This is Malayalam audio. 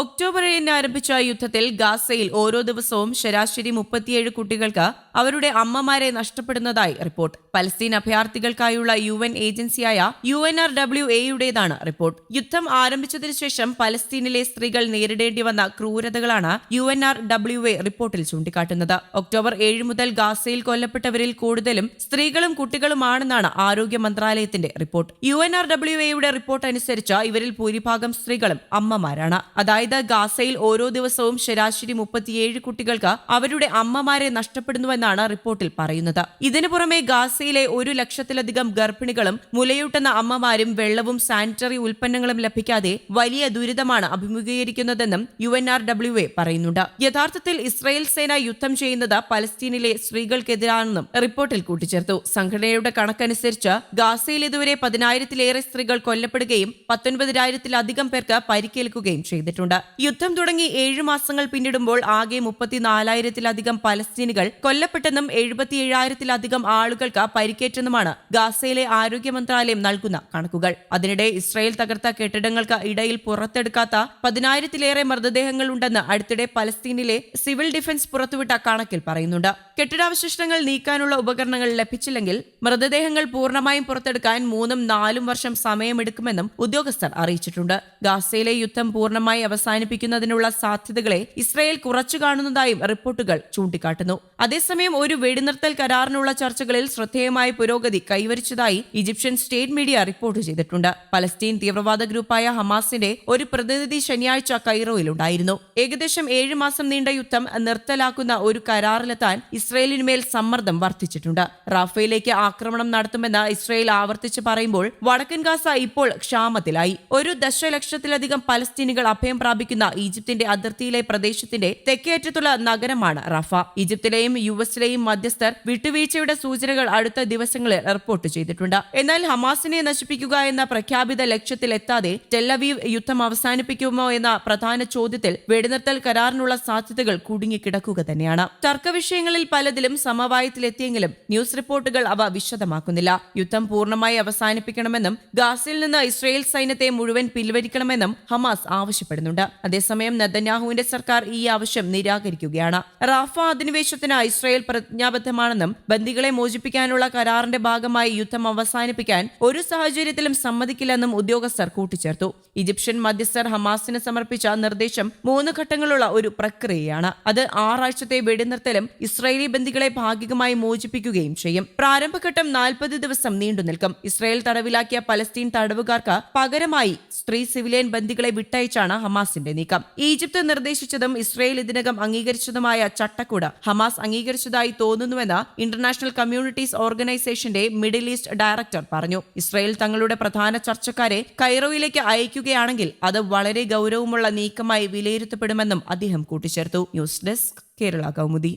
ഒക്ടോബർ ഏഴിന് ആരംഭിച്ച യുദ്ധത്തിൽ ഗാസയിൽ ഓരോ ദിവസവും ശരാശരി മുപ്പത്തിയേഴ് കുട്ടികൾക്ക് അവരുടെ അമ്മമാരെ നഷ്ടപ്പെടുന്നതായി റിപ്പോർട്ട്. പലസ്തീൻ അഭയാർത്ഥികൾക്കായുള്ള യു എൻ ഏജൻസിയായ യു എൻ ആർ ഡബ്ല്യു എയുടേതാണ് റിപ്പോർട്ട്. യുദ്ധം ആരംഭിച്ചതിനു ശേഷം പലസ്തീനിലെ സ്ത്രീകൾ നേരിടേണ്ടി വന്ന ക്രൂരതകളാണ് U N R W A റിപ്പോർട്ടിൽ ചൂണ്ടിക്കാട്ടുന്നത്. ഒക്ടോബർ ഏഴ് മുതൽ ഗാസയിൽ കൊല്ലപ്പെട്ടവരിൽ കൂടുതലും സ്ത്രീകളും കുട്ടികളുമാണെന്നാണ് ആരോഗ്യ മന്ത്രാലയത്തിന്റെ report. U N R W എയുടെ റിപ്പോർട്ട് അനുസരിച്ച് ഇവരിൽ ഭൂരിഭാഗം സ്ത്രീകളും അമ്മമാരാണ്. അതായത് ഗാസയിൽ ഓരോ ദിവസവും ശരാശരി മുപ്പത്തിയേഴ് കുട്ടികൾക്ക് അവരുടെ അമ്മമാരെ നഷ്ടപ്പെടുന്നുവെന്നാണ് റിപ്പോർട്ടിൽ പറയുന്നത്. ഇതിനു പുറമെ ഗാസയിലെ ഒരു ലക്ഷത്തിലധികം ഗർഭിണികളും മുലയൂട്ടുന്ന അമ്മമാരും വെള്ളവും സാനിറ്ററി ഉൽപ്പന്നങ്ങളും ലഭിക്കാതെ വലിയ ദുരിതമാണ് അഭിമുഖീകരിക്കുന്നതെന്നും U N R W A പറയുന്നുണ്ട്. യഥാർത്ഥത്തിൽ ഇസ്രായേൽ സേന യുദ്ധം ചെയ്യുന്നത് പലസ്തീനിലെ സ്ത്രീകൾക്കെതിരാണെന്നും റിപ്പോർട്ടിൽ കൂട്ടിച്ചേർത്തു. സംഘടനയുടെ കണക്കനുസരിച്ച് ഗാസയിൽ ഇതുവരെ പതിനായിരത്തിലേറെ സ്ത്രീകൾ കൊല്ലപ്പെടുകയും പത്തൊൻപതിനായിരത്തിലധികം പേർക്ക് പരിക്കേൽക്കുകയും ചെയ്തിട്ടുണ്ട്. യുദ്ധം തുടങ്ങി ഏഴു മാസങ്ങൾ പിന്നിടുമ്പോൾ ആകെ മുപ്പത്തിനാലായിരത്തിലധികം പലസ്തീനികൾ കൊല്ലപ്പെട്ടെന്നും എഴുപത്തിയേഴായിരത്തിലധികം ആളുകൾക്ക് പരിക്കേറ്റെന്നുമാണ് ഗാസയിലെ ആരോഗ്യ മന്ത്രാലയം നൽകുന്ന കണക്കുകൾ. അതിനിടെ ഇസ്രായേൽ തകർത്ത കെട്ടിടങ്ങൾക്ക് ഇടയിൽ പുറത്തെടുക്കാത്ത പതിനായിരത്തിലേറെ മൃതദേഹങ്ങൾ ഉണ്ടെന്ന് അടുത്തിടെ പലസ്തീനിലെ സിവിൽ ഡിഫൻസ് പുറത്തുവിട്ട കണക്കിൽ പറയുന്നുണ്ട്. കെട്ടിടാവശിഷ്ടങ്ങൾ നീക്കാനുള്ള ഉപകരണങ്ങൾ ലഭിച്ചില്ലെങ്കിൽ മൃതദേഹങ്ങൾ പൂർണമായും പുറത്തെടുക്കാൻ മൂന്നും നാലും വർഷം സമയമെടുക്കുമെന്നും ഉദ്യോഗസ്ഥർ അറിയിച്ചിട്ടുണ്ട്. ഗാസയിലെ യുദ്ധം പൂർണമായി അവസാനിപ്പിക്കുന്നതിനുള്ള സാധ്യതകളെ ഇസ്രായേൽ കുറച്ചു കാണുന്നതായും റിപ്പോർട്ടുകൾ ചൂണ്ടിക്കാട്ടുന്നു. അതേസമയം ഒരു വെടിനിർത്തൽ കരാറിനുള്ള ചർച്ചകളിൽ ശ്രദ്ധേയമായ പുരോഗതി കൈവരിച്ചതായി ഈജിപ്ഷ്യൻ സ്റ്റേറ്റ് മീഡിയ റിപ്പോർട്ട് ചെയ്തിട്ടുണ്ട്. പലസ്തീൻ തീവ്രവാദ ഗ്രൂപ്പായ ഹമാസിന്റെ ഒരു പ്രതിനിധി ശനിയാഴ്ച കൈറോയിലുണ്ടായിരുന്നു. ഏകദേശം ഏഴ് മാസം നീണ്ട യുദ്ധം നിർത്തലാക്കുന്ന ഒരു കരാറിലെത്താൻ ഇസ്രയേലിനുമേൽ സമ്മർദ്ദം വർദ്ധിച്ചിട്ടുണ്ട്. റാഫേലേക്ക് ആക്രമണം നടത്തുമെന്ന് ഇസ്രയേൽ ആവർത്തിച്ച് പറയുമ്പോൾ വടക്കൻ ഗാസ ഇപ്പോൾ ക്ഷാമത്തിലായി. ഒരു ദശലക്ഷത്തിലധികം പലസ്തീനികൾ അഭയം പ്രാപിക്കുന്ന ഈജിപ്തിന്റെ അതിർത്തിയിലെ പ്രദേശത്തിന്റെ തെക്കേറ്റത്തുള്ള നഗരമാണ് റഫ. ഈജിപ്തിലെയും യു എസിലെയും മധ്യസ്ഥർ വിട്ടുവീഴ്ചയുടെ സൂചനകൾ അടുത്ത ദിവസങ്ങളിൽ റിപ്പോർട്ട് ചെയ്തിട്ടുണ്ട്. എന്നാൽ ഹമാസിനെ നശിപ്പിക്കുക എന്ന പ്രഖ്യാപിത ലക്ഷ്യത്തിലെത്താതെ ടെല്ലവീവ് യുദ്ധം അവസാനിപ്പിക്കുമോ എന്ന പ്രധാന ചോദ്യത്തിൽ വെടിനിർത്തൽ കരാറിനുള്ള സാധ്യതകൾ കുടുങ്ങിക്കിടക്കുക തന്നെയാണ്. തർക്കവിഷയങ്ങളിൽ പലതിലും സമവായത്തിലെത്തിയെങ്കിലും ന്യൂസ് റിപ്പോർട്ടുകൾ അവ വിശദമാക്കുന്നില്ല. യുദ്ധം പൂർണമായി അവസാനിപ്പിക്കണമെന്നും ഗാസയിൽ നിന്ന് ഇസ്രയേൽ സൈന്യത്തെ മുഴുവൻ പിൻവലിക്കണമെന്നും ഹമാസ് ആവശ്യപ്പെടുന്നുണ്ട്. അതേസമയം നെതന്യാഹുവിന്റെ സർക്കാർ ഈ ആവശ്യം നിരാകരിക്കുകയാണ്. റാഫ അധിനിവേശത്തിന് ഇസ്രായേൽ പ്രതിജ്ഞാബദ്ധമാണെന്നും ബന്ദികളെ മോചിപ്പിക്കാനുള്ള കരാറിന്റെ ഭാഗമായി യുദ്ധം അവസാനിപ്പിക്കാൻ ഒരു സാഹചര്യത്തിലും സമ്മതിക്കില്ലെന്നും ഉദ്യോഗസ്ഥർ കൂട്ടിച്ചേർത്തു. ഈജിപ്ഷ്യൻ മധ്യസ്ഥർ ഹമാസിന് സമർപ്പിച്ച നിർദ്ദേശം മൂന്ന് ഘട്ടങ്ങളുള്ള ഒരു പ്രക്രിയയാണ്. അത് ആറാഴ്ചത്തെ വെടിനിർത്തലും ഇസ്രായേലി ബന്ദികളെ ഭാഗികമായി മോചിപ്പിക്കുകയും ചെയ്യും. പ്രാരംഭഘട്ടം നാൽപ്പത് ദിവസം നീണ്ടു നിൽക്കും. ഇസ്രായേൽ തടവിലാക്കിയ പലസ്തീൻ തടവുകാർക്ക് പകരമായി സ്ത്രീ സിവിലിയൻ ബന്ദികളെ വിട്ടയച്ചാണ് ഹമാസിന്റെ നീക്കം. ഈജിപ്ത് നിർദ്ദേശിച്ചതും ഇസ്രയേൽ ഇതിനകം അംഗീകരിച്ചതുമായ ചട്ടക്കൂട് ഹമാസ് അംഗീകരിച്ചതായി തോന്നുന്നുവെന്ന് ഇന്റർനാഷണൽ കമ്മ്യൂണിറ്റീസ് ഓർഗനൈസേഷന്റെ മിഡിൽ ഈസ്റ്റ് ഡയറക്ടർ പറഞ്ഞു. ഇസ്രയേൽ തങ്ങളുടെ പ്രധാന ചർച്ചക്കാരെ കൈറോയിലേക്ക് അയക്കുകയാണെങ്കിൽ അത് വളരെ ഗൗരവമുള്ള നീക്കമായി വിലയിരുത്തപ്പെടുമെന്നും അദ്ദേഹം കൂട്ടിച്ചേർത്തു. News desk Kerala Kaumudi.